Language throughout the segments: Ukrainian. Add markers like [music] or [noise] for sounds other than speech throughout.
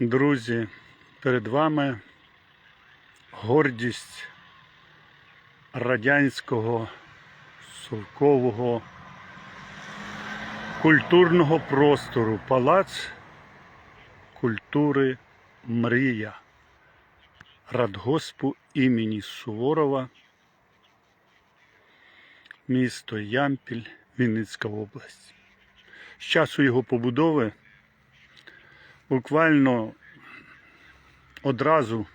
Друзі, перед вами гордість радянського совкового культурного простору Палац культури Мрія Радгоспу імені Суворова, місто Ямпіль, Вінницька область. З часу його побудови буквально одразу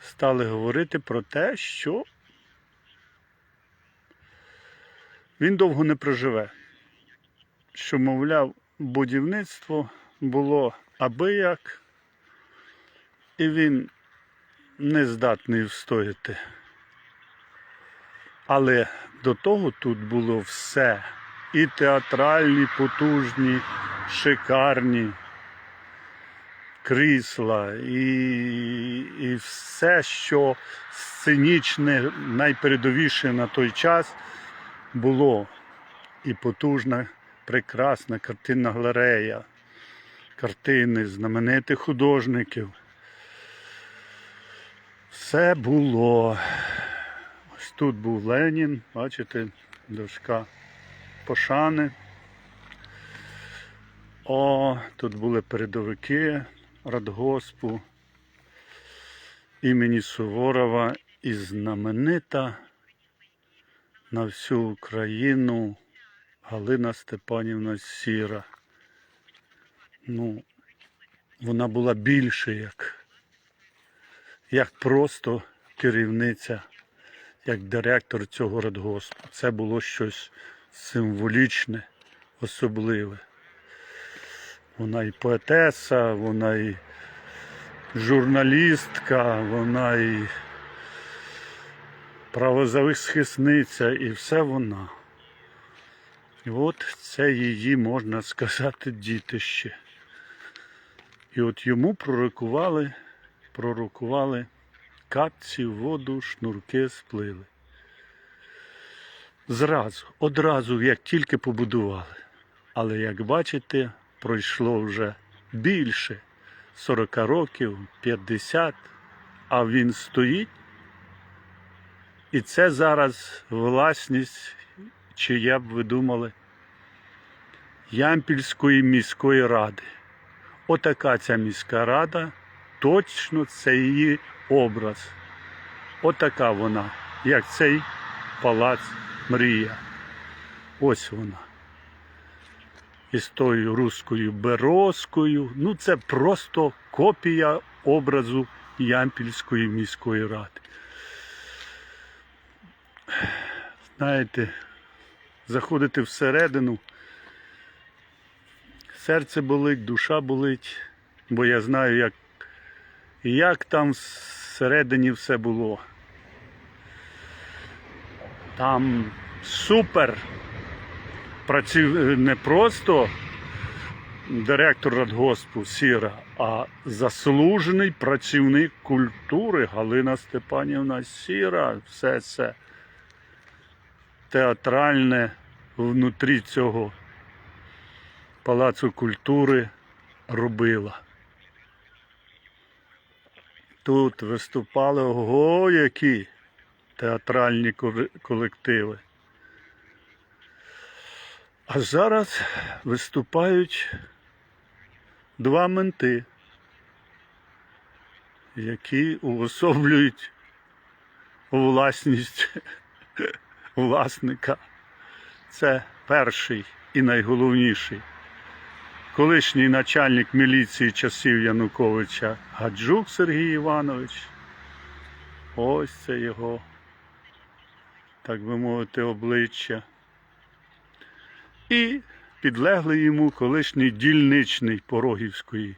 стали говорити про те, що він довго не проживе. Що, мовляв, будівництво було аби як, і він не здатний встояти. Але до того тут було все. І театральні, потужні, шикарні крісла, і, і все, що сценічне, найпередовіше на той час було. І потужна, прекрасна картинна галерея, картини знаменитих художників. Все було. Ось тут був Ленін, бачите, дошка пошани. О, тут були передовики Радгоспу імені Суворова і знаменита на всю Україну Галина Степанівна Сіра. Ну, вона була більше як, як просто керівниця, як директор цього радгоспу. Це було щось символічне, особливе. Вона і поетеса, вона і журналістка, вона і правозахисниця, і все вона. І от це її, можна сказати, дітище. І от йому пророкували, пророкували капці, воду, шнурки сплили. Зразу, одразу, як тільки побудували. Але як бачите, пройшло вже більше 40 років, 50, а він стоїть. І це зараз власність, чия б ви думали, Ямпільської міської ради. Отака ця міська рада, точно це її образ. Отака вона, як цей палац Мрія. Ось вона. І з тою руською берозкою. Ну, це просто копія образу Ямпільської міської ради. Знаєте, заходити всередину, серце болить, душа болить, бо я знаю, як, як там всередині все було. Там супер праців не просто директор радгоспу Сіра, а заслужений працівник культури Галина Степанівна Сіра. Все це театральне внутрі цього палацу культури робила. Тут виступали ого, які театральні колективи. А зараз виступають два менти, які уособлюють власність [laughs] власника. Це перший і найголовніший. Колишній начальник міліції часів Януковича Гаджук Сергій Іванович. Ось це його, так би мовити, обличчя. І підлеглий йому колишній дільничний Порогівської.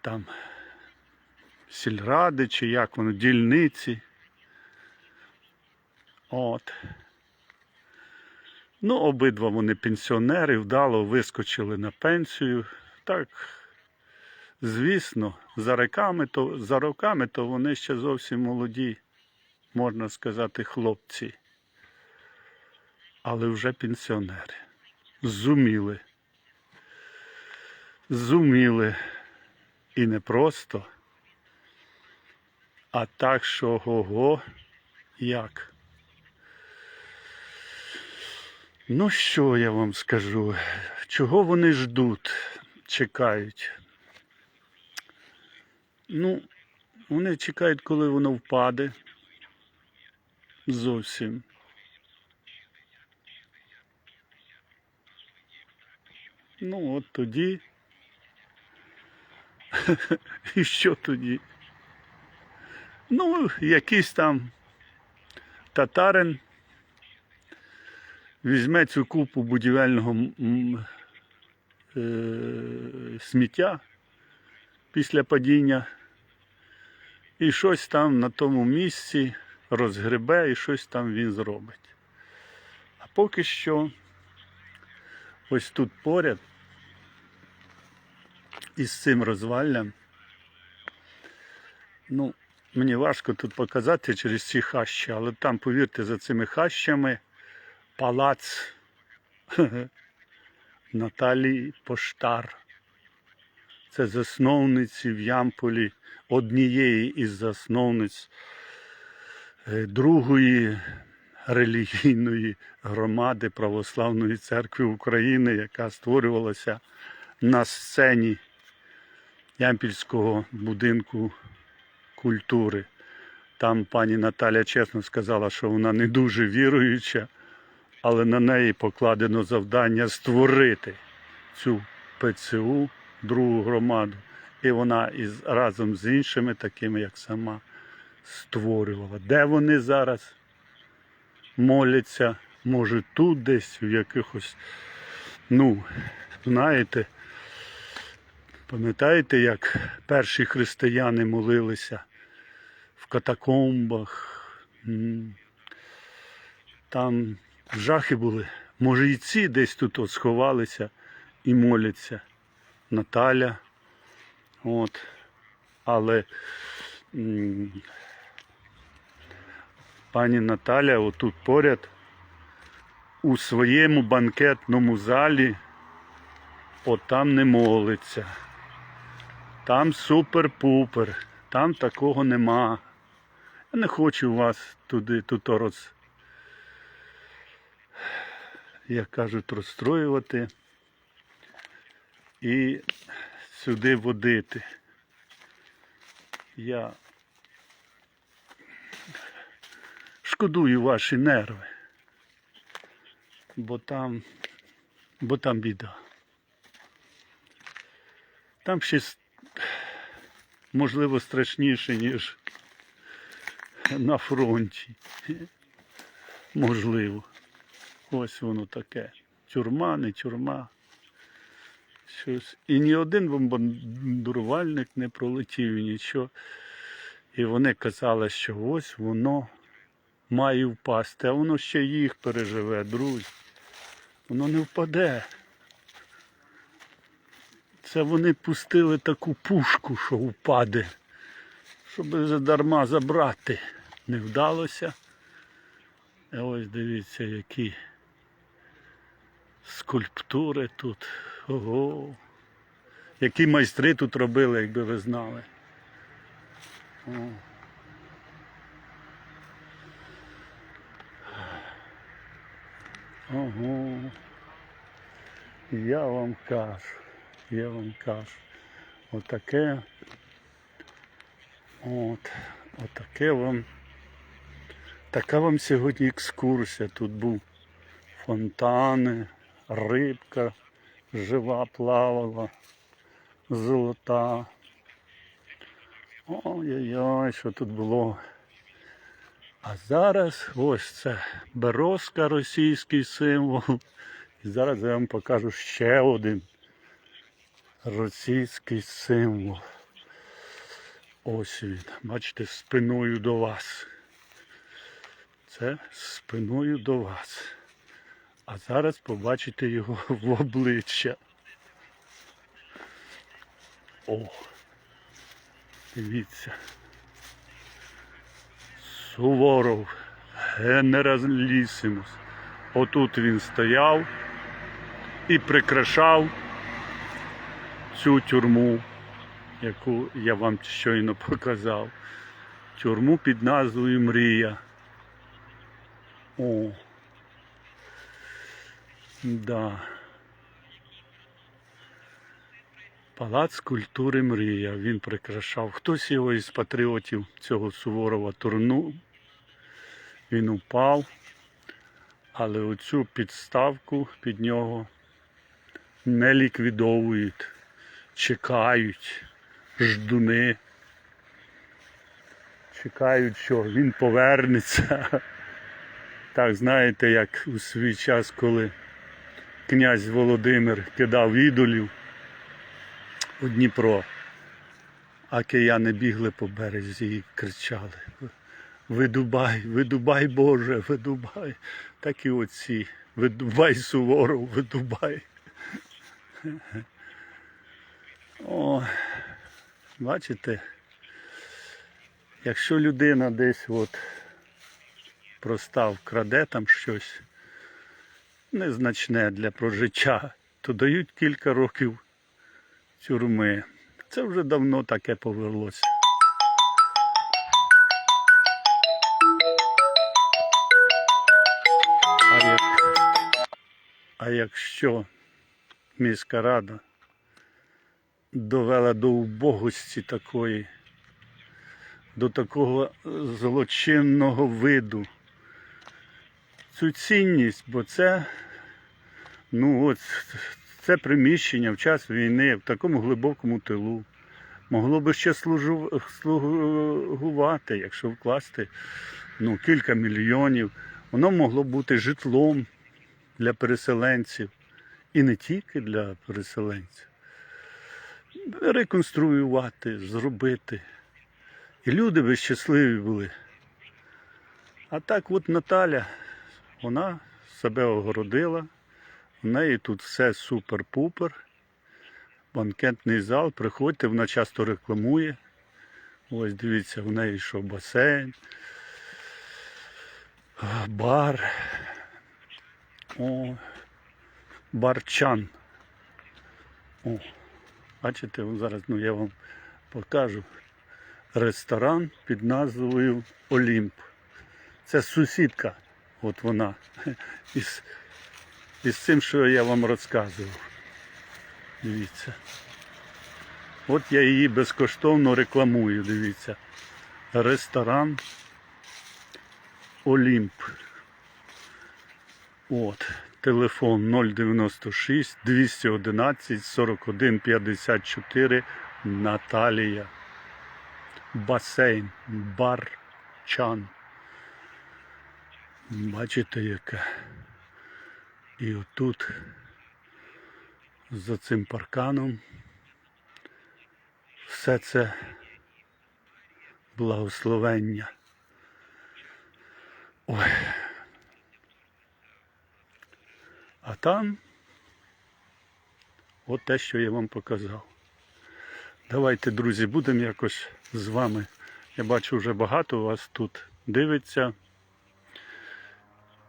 Там сільради чи як воно, дільниці. От. Ну, обидва вони пенсіонери, вдало вискочили на пенсію. Так, звісно, за роками то, за роками то вони ще зовсім молоді, можна сказати, хлопці. Але вже пенсіонери. Зуміли зуміли і не просто, а так, що ого, як. Ну, що я вам скажу? Чого вони ждуть, чекають? Ну, вони чекають, коли воно впаде. Зовсім. Ну, от тоді. [laughs] І що тоді? Ну, якийсь там татарин візьме цю купу будівельного е- сміття після падіння і щось там на тому місці розгребе і щось там він зробить. А поки що ось тут поряд із цим розваллям. Ну, мені важко тут показати через ці хащі, але там, повірте, за цими хащами палац [laughs] Наталії Поштар. Це засновниці в Ямполі, однієї із засновниць е, другої релігійної громади Православної церкви України, яка створювалася на сцені Ямпільського будинку культури. Там пані Наталя чесно сказала, що вона не дуже віруюча, але на неї покладено завдання створити цю ПЦУ, другу громаду. І вона із, разом з іншими, такими як сама, створювала. Де вони зараз моляться? Може тут десь, в якихось, ну, знаєте, пам'ятаєте, як перші християни молилися в катакомбах? Там жахи були. Може і ці десь тут от сховалися і моляться. Наталя. От. Але пані Наталя отут поряд у своєму банкетному залі от там не молиться. Там супер-пупер, там такого нема. Я не хочу вас туди тут роз, як кажуть, розстроювати і сюди водити. Я шкодую ваші нерви, бо там, бо там біда. Там ще с- можливо страшніше, ніж на фронті. Можливо. Ось воно таке. Тюрма, не тюрма. Щось. І ні один бомбардувальник не пролетів нічого. І вони казали, що ось воно має впасти, а воно ще їх переживе, друзі. Воно не впаде. Це вони пустили таку пушку, що впаде, щоб задарма забрати. Не вдалося. І ось дивіться, які скульптури тут. Ого. Які майстри тут робили, якби ви знали. О. Ого. Я вам кажу, я вам кажу. Отаке. От, отаке вам. Така вам сьогодні екскурсія. Тут був фонтани, рибка жива плавала, золота. Ой-ой-ой, що тут було. А зараз ось це березка, російський символ. І зараз я вам покажу ще один російський символ. Ось він. Бачите, спиною до вас. Це спиною до вас. А зараз побачите його в обличчя. О! Дивіться. Суворов, генералісимус. Отут він стояв і прикрашав цю тюрму, яку я вам щойно показав. Тюрму під назвою Мрія. О. Да. Палац культури Мрія. Він прикрашав. Хтось його із патріотів цього Суворова турнув. Він упав. Але оцю підставку під нього не ліквідовують, чекають ждуни. Чекають, що він повернеться. Так, знаєте, як у свій час, коли князь Володимир кидав ідолів у Дніпро, а кияни бігли по березі і кричали. Видубай, видубай, Боже, видубай. Так і оці. Видубай суворов, видубай. О, бачите, якщо людина десь от проста вкраде там щось незначне для прожиття, то дають кілька років тюрми. Це вже давно таке повелося. А якщо міська рада довела до убогості такої, до такого злочинного виду цю цінність, бо це, ну от, це приміщення в час війни в такому глибокому тилу. Могло би ще слугувати, якщо вкласти ну, кілька мільйонів. Воно могло бути житлом для переселенців. І не тільки для переселенців. Реконструювати, зробити. І люди би щасливі були. А так от Наталя, вона себе огородила. В неї тут все супер-пупер. Банкетний зал, приходьте, вона часто рекламує. Ось дивіться, в неї що басейн, бар. О, барчан. О, бачите, зараз ну, я вам покажу ресторан під назвою Олімп. Це сусідка, от вона, із, із цим, що я вам розказував. Дивіться. От я її безкоштовно рекламую, дивіться. Ресторан Олімп. От, телефон 096 211 41 54 Наталія. Басейн, бар, чан. Бачите, яке. І отут за цим парканом все це благословення. Ой. А там от те, що я вам показав. Давайте, друзі, будемо якось з вами. Я бачу, вже багато вас тут дивиться.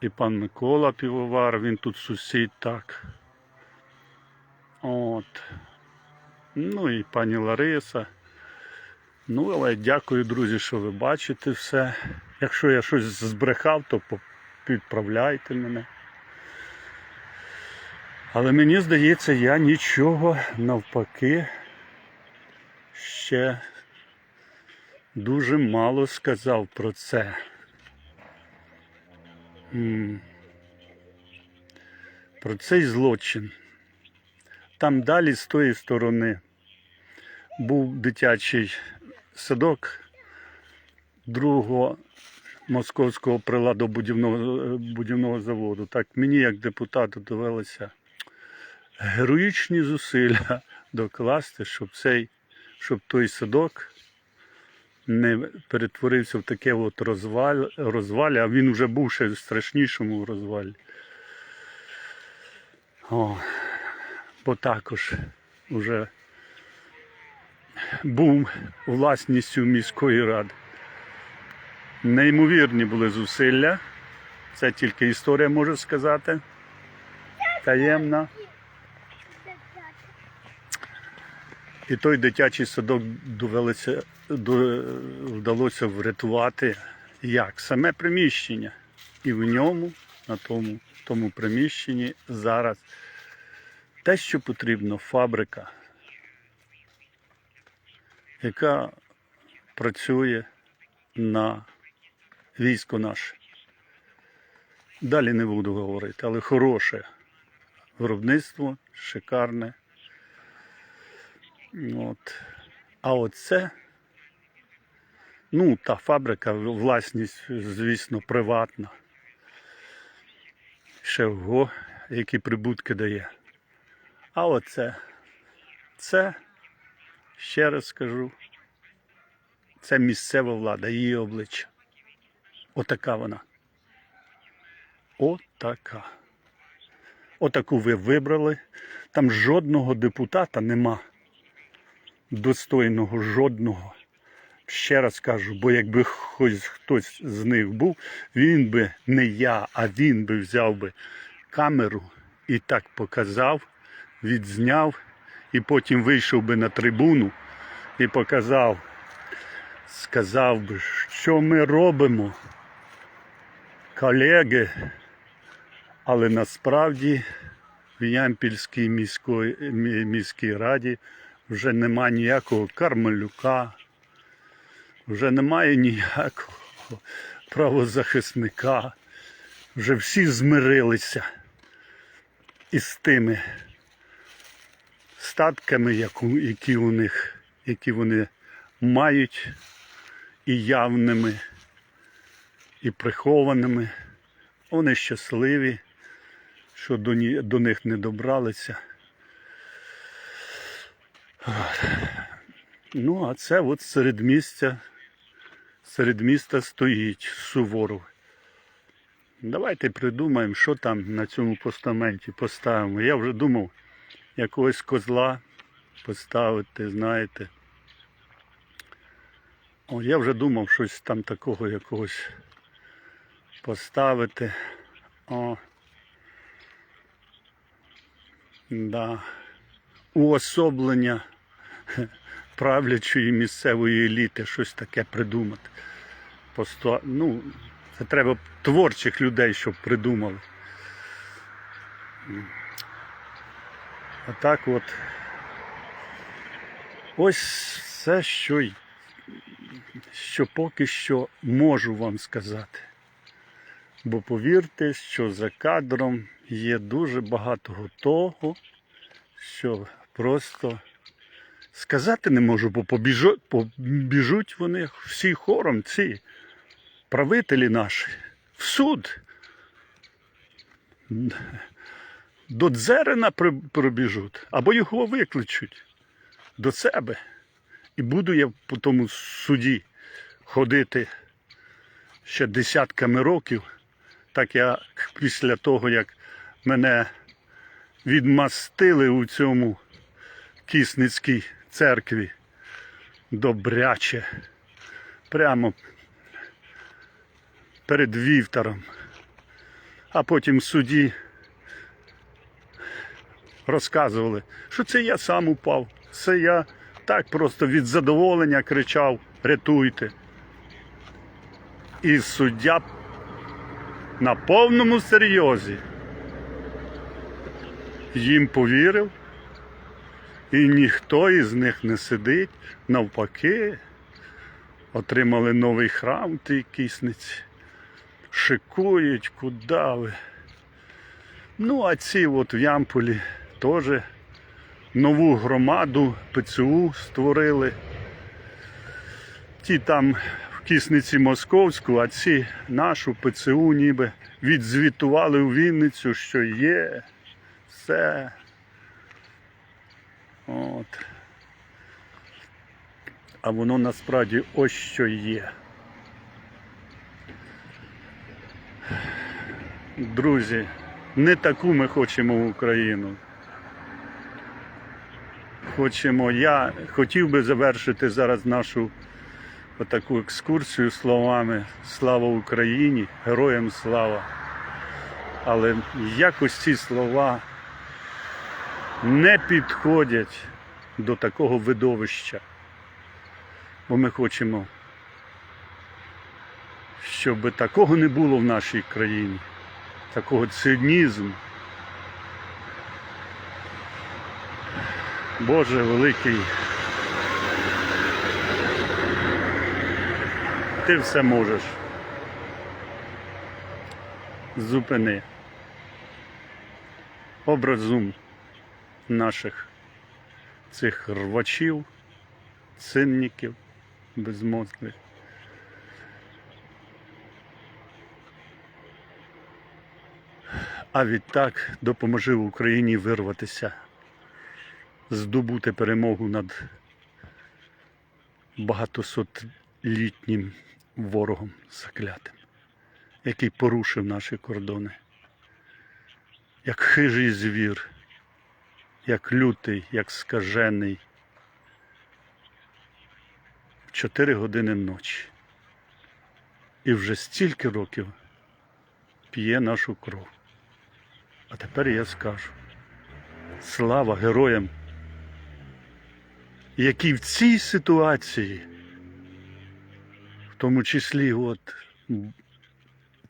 І пан Микола Півовар, він тут сусід так. От. Ну і пані Лариса. Ну, але дякую, друзі, що ви бачите все. Якщо я щось збрехав, то підправляйте мене. Але мені здається, я нічого навпаки ще дуже мало сказав про це. Про цей злочин. Там далі з тої сторони був дитячий садок другого московського приладобудівного будівного заводу. Так мені, як депутату, довелося героїчні зусилля [laughs] докласти, щоб цей, щоб той садок не перетворився в таке от розваль, розвалі, а він вже був ще в страшнішому розвалі. О, бо також вже був власністю міської ради. Неймовірні були зусилля. Це тільки історія може сказати. Таємна. І той дитячий садок довелося, до, вдалося врятувати як? Саме приміщення. І в ньому, на тому, тому приміщенні зараз те, що потрібно, фабрика, яка працює на військо наше. Далі не буду говорити, але хороше виробництво, шикарне. От. А оце, ну, та фабрика, власність, звісно, приватна. Ще ого, які прибутки дає. А оце, це, ще раз скажу, це місцева влада, її обличчя. Отака вона. Отака. Отаку ви вибрали. Там жодного депутата нема. Достойного жодного. Ще раз кажу, бо якби хоч хтось з них був, він би не я, а він би взяв би камеру і так показав, відзняв, і потім вийшов би на трибуну і показав, сказав би, що ми робимо, колеги. Але насправді в Ямпільській міської, міській раді вже нема ніякого Кармелюка, вже немає ніякого правозахисника. Вже всі змирилися із тими статками, які у них, які вони мають, і явними, і прихованими. Вони щасливі, що до, них не добралися. Ну, а це от серед місця, серед міста стоїть Суворов. Давайте придумаємо, що там на цьому постаменті поставимо. Я вже думав якогось козла поставити, знаєте. О, я вже думав щось там такого якогось поставити. О. Да. Уособлення [laughs] правлячої місцевої еліти, щось таке придумати. Просто, ну, це треба творчих людей, щоб придумали. А так от. Ось все, що, що поки що можу вам сказати. Бо повірте, що за кадром є дуже багато того, що просто сказати не можу, бо побіжу, побіжуть вони всі хором, ці правителі наші, в суд. До Дзерена пробіжуть, або його викличуть до себе. І буду я по тому суді ходити ще десятками років так як після того, як мене відмастили у цьому Кісницькій церкві. Добряче, прямо перед вівтором, а потім в суді розказували, що це я сам упав, це я так просто від задоволення кричав, рятуйте. І суддя на повному серйозі їм повірив, і ніхто із них не сидить. Навпаки, отримали новий храм тій кисниці. Шикують, куди ви. Ну, а ці от в Ямполі теж нову громаду ПЦУ створили. Ті там в кисниці Московську, а ці нашу ПЦУ ніби відзвітували у Вінницю, що є все. От. А воно насправді ось що є. Друзі, не таку ми хочемо Україну. Хочемо, я хотів би завершити зараз нашу отаку екскурсію словами Слава Україні, героям слава. Але якось ці слова не підходять до такого видовища. Бо ми хочемо, щоб такого не було в нашій країні, такого цинізму. Боже великий. Ти все можеш. Зупини. Образум наших цих рвачів, цинників безмозглих. А відтак допоможи Україні вирватися, здобути перемогу над багатосотлітнім ворогом заклятим, який порушив наші кордони, як хижий звір, як лютий, як скажений. В 4 години ночі. І вже стільки років п'є нашу кров. А тепер я скажу. Слава героям, які в цій ситуації, в тому числі от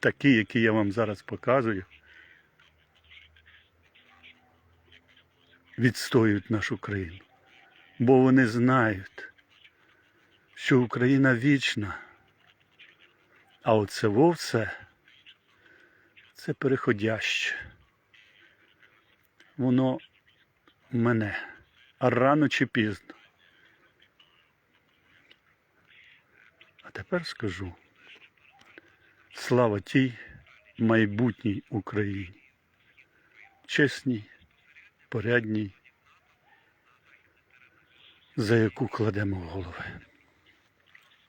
такі, які я вам зараз показую, відстоюють нашу країну. Бо вони знають, що Україна вічна, а оце вовсе це переходяще. Воно мене, рано чи пізно. А тепер скажу слава тій майбутній Україні, чесній, порядній, за яку кладемо голови.